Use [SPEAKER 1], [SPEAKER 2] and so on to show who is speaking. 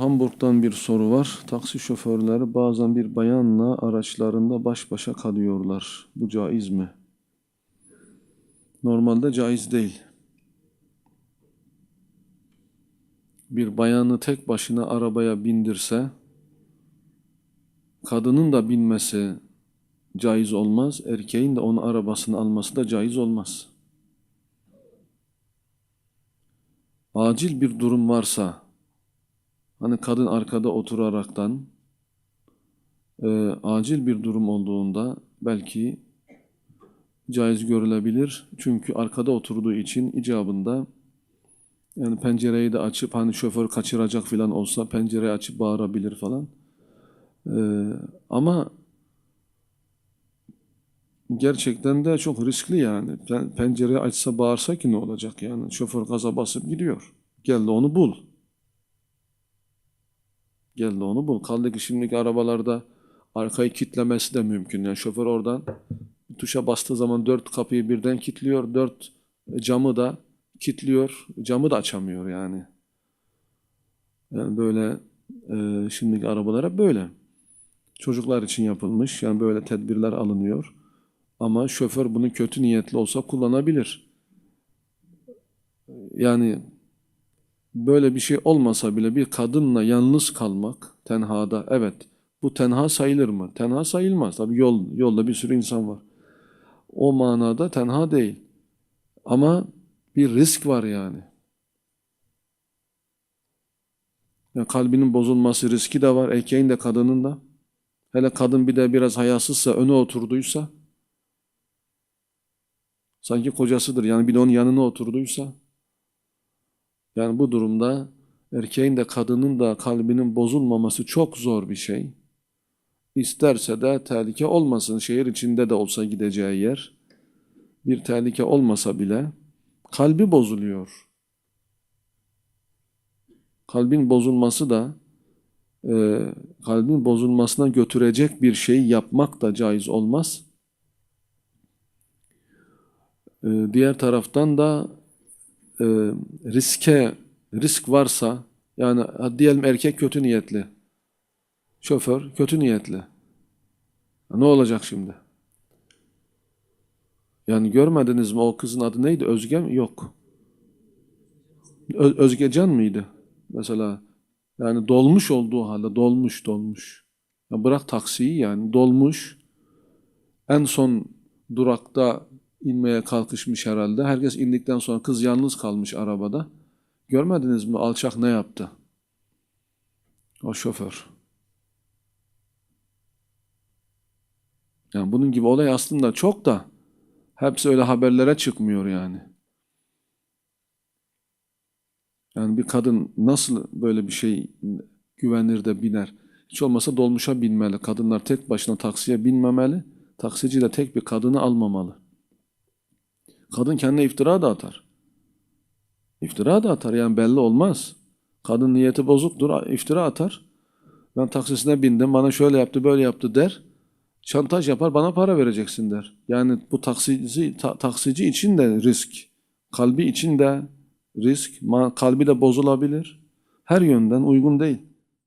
[SPEAKER 1] Hamburg'dan bir soru var. Taksi şoförleri bazen bir bayanla araçlarında baş başa kalıyorlar. Bu caiz mi? Normalde caiz değil. Bir bayanı tek başına arabaya bindirse, kadının da binmesi caiz olmaz, erkeğin de onun arabasını alması da caiz olmaz. Acil bir durum varsa, Hani kadın arkada oturaraktan e, acil bir durum olduğunda belki caiz görülebilir. Çünkü arkada oturduğu için icabında yani pencereyi de açıp hani şoför kaçıracak falan olsa pencereyi açıp bağırabilir falan. E, ama gerçekten de çok riskli yani. Pen- Pencereyi açsa bağırsa ki ne olacak yani? Şoför gaza basıp gidiyor. Gel de onu bul. Gel de onu bul. Kaldı ki şimdiki arabalarda arkayı kitlemesi de mümkün. Yani şoför oradan tuşa bastığı zaman dört kapıyı birden kilitliyor. Dört camı da kilitliyor. Camı da açamıyor yani. Yani böyle e, şimdiki arabalara böyle. Çocuklar için yapılmış. Yani böyle tedbirler alınıyor. Ama şoför bunu kötü niyetli olsa kullanabilir. Yani böyle bir şey olmasa bile bir kadınla yalnız kalmak tenhada evet bu tenha sayılır mı? Tenha sayılmaz. Tabii yol yolda bir sürü insan var. O manada tenha değil. Ama bir risk var yani. Ya kalbinin bozulması riski de var. Erkeğin de kadının da. Hele kadın bir de biraz hayasızsa öne oturduysa sanki kocasıdır. Yani bir de onun yanına oturduysa yani bu durumda erkeğin de kadının da kalbinin bozulmaması çok zor bir şey. İsterse de tehlike olmasın. Şehir içinde de olsa gideceği yer. Bir tehlike olmasa bile kalbi bozuluyor. Kalbin bozulması da e, kalbin bozulmasına götürecek bir şey yapmak da caiz olmaz. E, diğer taraftan da e, riske risk varsa yani diyelim erkek kötü niyetli şoför kötü niyetli ne olacak şimdi? Yani görmediniz mi o kızın adı neydi? Özge mi? Yok. Ö- Özgecan mıydı? Mesela yani dolmuş olduğu halde dolmuş dolmuş. Ya bırak taksiyi yani dolmuş. En son durakta inmeye kalkışmış herhalde. Herkes indikten sonra kız yalnız kalmış arabada. Görmediniz mi alçak ne yaptı? O şoför. Yani bunun gibi olay aslında çok da hepsi öyle haberlere çıkmıyor yani. Yani bir kadın nasıl böyle bir şey güvenir de biner? Hiç olmasa dolmuşa binmeli. Kadınlar tek başına taksiye binmemeli. Taksici de tek bir kadını almamalı. Kadın kendine iftira da atar. İftira da atar yani belli olmaz. Kadın niyeti bozuktur, iftira atar. Ben taksisine bindim, bana şöyle yaptı, böyle yaptı der. Şantaj yapar, bana para vereceksin der. Yani bu taksici, ta- taksici için de risk. Kalbi için de risk. Kalbi de bozulabilir. Her yönden uygun değil.